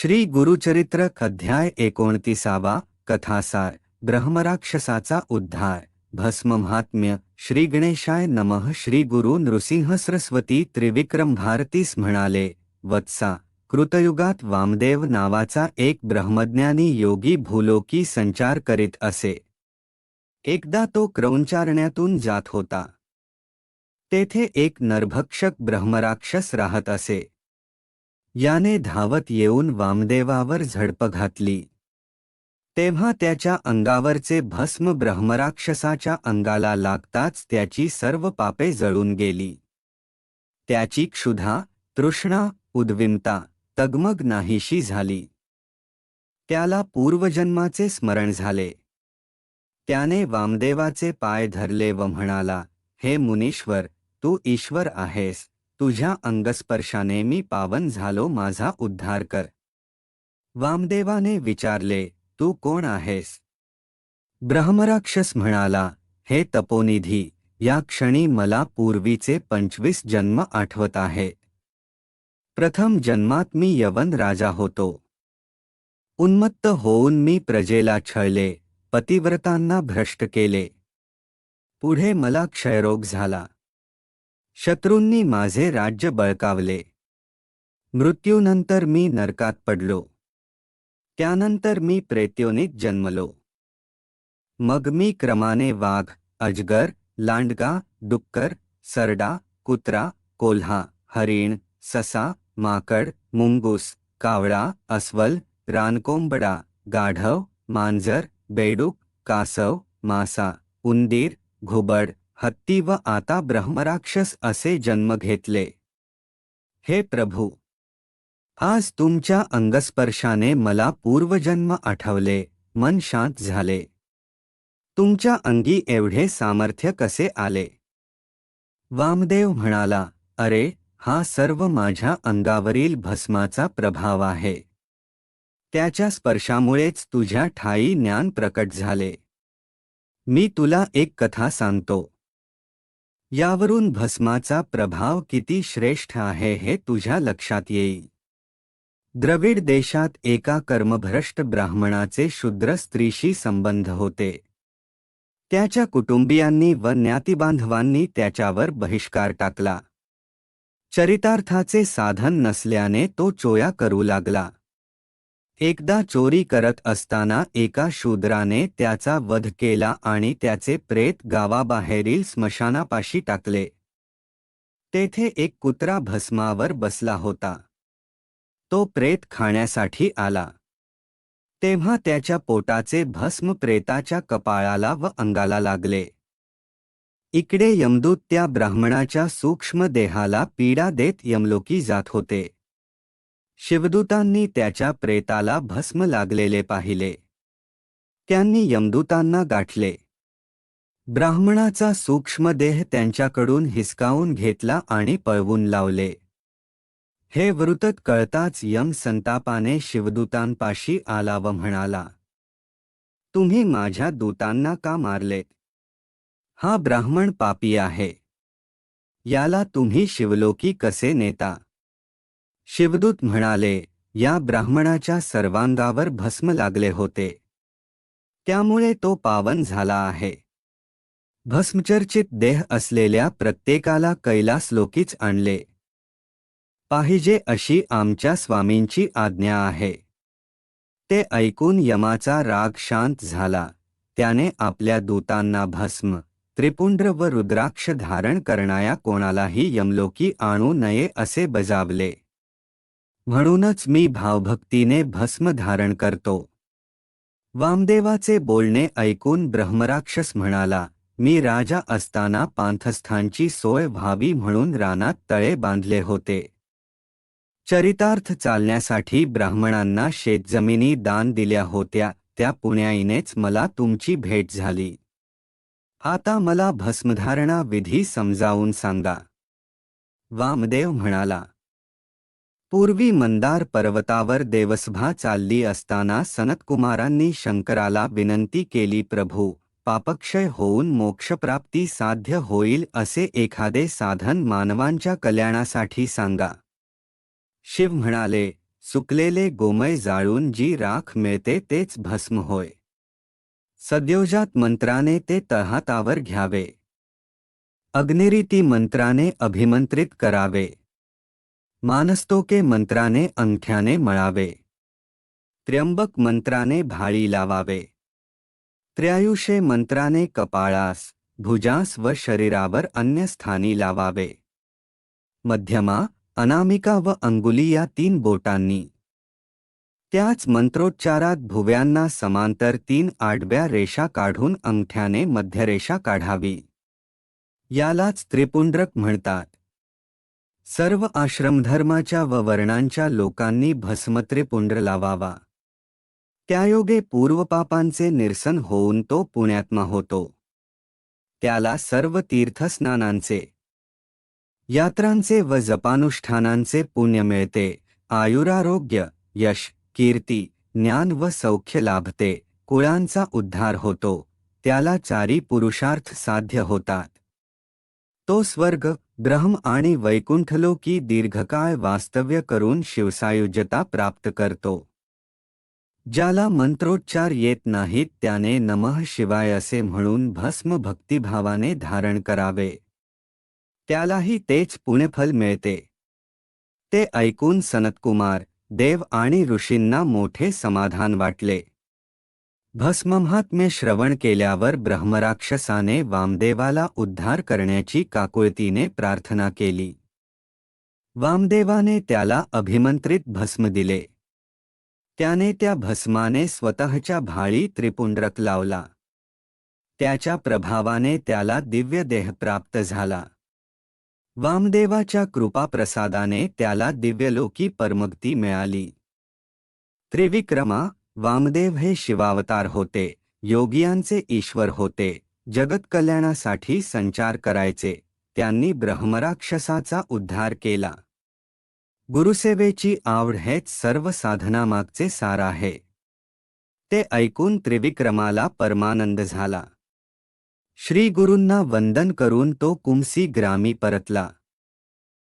श्री गुरुचरित्र अध्याय एकोणतीसावा कथासार, ब्रह्मराक्षसाचा उद्धार. भस्म महात्म्य श्री गणेशाय नमः, श्री गुरु नृसिंह सरस्वती त्रिविक्रम भारतीस म्हणाले. वत्सा, कृतयुगात वामदेव नावाचा एक ब्रह्मज्ञानी योगी भूलोकी संचार करीत असे. एकदा तो क्रौंचारण्यातून जात होता. तेथे एक नरभक्षक ब्रह्मराक्षस राहत असे. याने धावत येऊन वामदेवावर झडप घातली. तेव्हा त्याच्या अंगावरचे भस्म ब्रह्मराक्षसाच्या अंगाला लागताच त्याची सर्व पापे जळून गेली. त्याची क्षुधा तृष्णा उद्विमता तगमग नाहीशी झाली. त्याला पूर्वजन्माचे स्मरण झाले. त्याने वामदेवाचे पाय धरले व म्हणाला हे मुनीश्वर तू ईश्वर आहेस. तुझ्या अंगस्पर्शाने मी पावन झालो, माझा उद्धार कर. वामदेवाने विचारले, तू कोण आहेस? ब्रह्मराक्षस म्हणाला, हे तपोनिधी, या क्षणी मला पूर्वीचे पंचवीस जन्म आठवत आहे. प्रथम जन्मात मी यवन राजा होतो. उन्मत्त होऊन मी प्रजेला छळले, पतिव्रतांना भ्रष्ट केले. पुढे मला क्षयरोग झाला. शत्रूंनी माझे राज्य बळकावले. मृत्यूनंतर मी नरकात पडलो. त्यानंतर मी प्रेत्योनीत जन्मलो. मग मी क्रमाने वाघ अजगर लांडगा डुक्कर सरडा कुत्रा कोल्हा हरिण ससा माकड मुंगूस कावळा अस्वल रानकोंबडा गाढव मांजर बेडूक कासव मासा उंदीर घुबड हत्ती व आता ब्रह्मराक्षस असे जन्म घेतले. हे प्रभू आज तुमच्या अंगस्पर्शाने मला पूर्वजन्म आठवले मन शांत झाले. तुमच्या अंगी एवढे सामर्थ्य कसे आले? वामदेव म्हणाला अरे हा सर्व माझ्या अंगावरील भस्माचा प्रभाव आहे. त्याच्या स्पर्शामुळेच तुझ्या ठाई ज्ञान प्रकट झाले. मी तुला एक कथा सांगतो. यावरून भस्माचा प्रभाव किती श्रेष्ठ आहे हे तुझ्या लक्षात येईल. द्रविड देशात एका कर्मभ्रष्ट ब्राह्मणाचे शूद्र स्त्रीशी संबंध होते. त्याच्या कुटुंबियांनी व ज्ञातिबांधवांनी त्याच्यावर बहिष्कार टाकला. चरितार्थाचे साधन नसल्याने तो चोया करू लागला. एकदा चोरी करत असताना एका शूद्राने त्याचा वध केला आणि त्याचे प्रेत गावाबाहेरील स्मशानापाशी टाकले. तेथे एक कुत्रा भस्मावर बसला होता. तो प्रेत खाण्यासाठी आला. तेव्हा त्याच्या पोटाचे भस्म प्रेताच्या कपाळाला व अंगाला लागले. इकडे यमदूत त्या ब्राह्मणाच्या सूक्ष्म देहाला पीडा देत यमलोकी जात होते. शिवदूतांनी त्याच्या प्रेताला भस्म लागलेले पाहिले. त्यांनी यमदूतांना गाठले. ब्राह्मणाचा सूक्ष्म देह त्यांच्याकडून हिसकावून घेतला आणि पळवून लावले. हे वृतत कळताच यम संतापाने शिवदूतांपाशी आला व म्हणाला. तुम्ही माझ्या दूतांना का मारलेत? हा ब्राह्मण पापी आहे. याला तुम्ही शिवलोकी कसे नेता? शिवदूत म्हणाले या ब्राह्मणाच्या सर्वांगावर भस्म लागले होते. त्यामुळे तो पावन झाला आहे. भस्मचर्चित देह असलेल्या प्रत्येकाला कैलास लोकीच आणले. पाहिजे अशी आमच्या स्वामींची आज्ञा आहे. ते ऐकून यमाचा राग शांत झाला. त्याने आपल्या दूतांना भस्म त्रिपुंड्र व रुद्राक्ष धारण करणाया कोणालाही यमलोकी आणू नये असे बजावले. म्हणूनच मी भावभक्तीने भस्म धारण करतो. वामदेवाचे बोलणे ऐकून ब्रह्मराक्षस म्हणाला मी राजा असताना पांथस्थांची सोय व्हावी म्हणून रानात तळे बांधले होते. चरितार्थ चालण्यासाठी ब्राह्मणांना शेतजमिनी दान दिल्या होत्या त्या पुण्याईनेच मला तुमची भेट झाली. आता मला भस्मधारणा विधी समजावून सांगा. वामदेव म्हणाला पूर्वी मंदार पर्वतावर देवसभा चालली असताना सनतकुमारांनी शंकराला विनंती केली प्रभू पापक्षय होऊन मोक्षप्राप्ती साध्य होईल असे एखादे साधन मानवांच्या कल्याणासाठी सांगा शिव म्हणाले सुकलेले गोमय जाळून जी राख मिळते तेच भस्म होय. सद्योजात मंत्राने ते तहातावर घ्यावे. अग्निरीती मंत्राने अभिमंत्रित करावे. मानस्तोके मंत्राने अंगठ्याने मळावे. त्र्यंबक मंत्राने भाळी लावावे. त्र्यायुषे मंत्राने कपाळास भुजास व शरीरावर अन्य स्थानी लावावे. मध्यमा अनामिका व अंगुली या तीन बोटांनी. त्याच मंत्रोच्चारात भुव्यांना समांतर तीन आडव्या रेषा काढून अंगठ्याने मध्यरेषा काढावी. यालाच त्रिपुंड्रक म्हणतात. सर्व आश्रमधर्माच्या व वर्णांच्या लोकांनी भस्मत्रिपुंड्र लावावा. त्यायोगे पूर्वपापांचे निरसन होऊन तो पुण्यात्मा होतो. त्याला सर्व तीर्थस्नानांचे यात्रांचे व जपानुष्ठानांचे पुण्य मिळते. आयुरारोग्य यश कीर्ती ज्ञान व सौख्य लाभते. कुळांचा उद्धार होतो. त्याला चारी पुरुषार्थ साध्य होतात. तो स्वर्ग, ब्रह्म आणि वैकुंठलोकी दीर्घकाळ वास्तव्य करून शिवसायुज्यता प्राप्त करतो. ज्याला मंत्रोच्चार येत नाहीत त्याने नमः शिवाय असे म्हणून भस्म भक्तिभावाने धारण करावे. त्यालाही तेच पुण्यफल मिळते. ते ऐकून सनतकुमार, देव आणि ऋषींना मोठे समाधान वाटले. भस्ममहात्म्य श्रवण केल्यावर ब्रह्मराक्षसाने वामदेवाला उद्धार करण्याची काकुळतीने प्रार्थना केली. वामदेवाने त्याला अभिमंत्रित भस्म दिले. त्याने त्या भस्माने स्वतःच्या भाळी त्रिपुंड्रक लावला. त्याच्या प्रभावाने त्याला दिव्य देह प्राप्त झाला. वामदेवाच्या कृपाप्रसादाने त्याला दिव्यलोकी परमगती मिळाली. त्रिविक्रमा वामदेव हे शिवावतार होते योगियांचे ईश्वर होते जगत कल्याणासाठी संचार करायचे त्यांनी ब्रह्मराक्षसाचा उद्धार केला. गुरुसेवेची आवड हेच सर्व साधनामागचे सार आहे. ते ऐकून त्रिविक्रमाला परमानंद झाला. श्री गुरूंना वंदन करून तो कुमसी ग्रामी परतला.